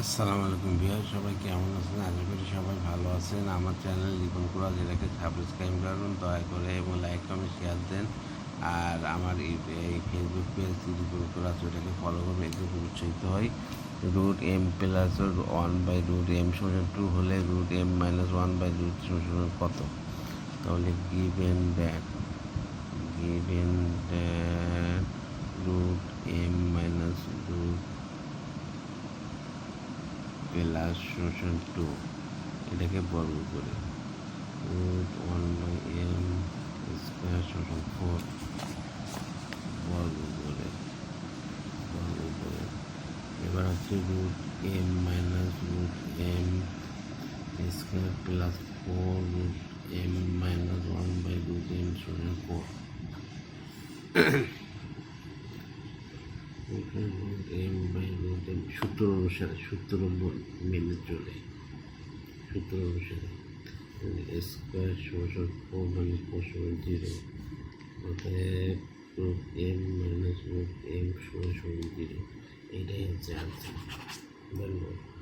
আসসালামু আলাইকুম বিহার সবাই কেমন আছেন? আশা করি সবাই ভালো আছেন। আমার চ্যানেল রিপন কুরাজ এটাকে সাবস্ক্রাইব করুন, দয়া করে এবং লাইক কমেন্ট শেয়ার দেন। আর আমার এই ফেসবুক পেজ রিপন কুরাজ ওটাকে ফলো করবেন একটু উৎসাহিত হয় root M plus one by root M সমান টু হলে root M minus one by root সমান কত? তাহলে given that given that root M minus root plus শোষণ টু এটাকে বর্গ করে। Root one by M square শোষণ ফোর বর্গ করে বর্গ করে। এবার হচ্ছে root M minus root M square plus four root M minus one by root M শোষণ ফোর সূত্র অনুসারে, সূত্র মেনে চলে সূত্র অনুসারে স্কোয়ার সমান ফোর মাইনাস ফোর সমান জিরো অতএব এম মাইনাস এম সমান সমান জিরো এটাই হচ্ছে আনসার ধন্যবাদ।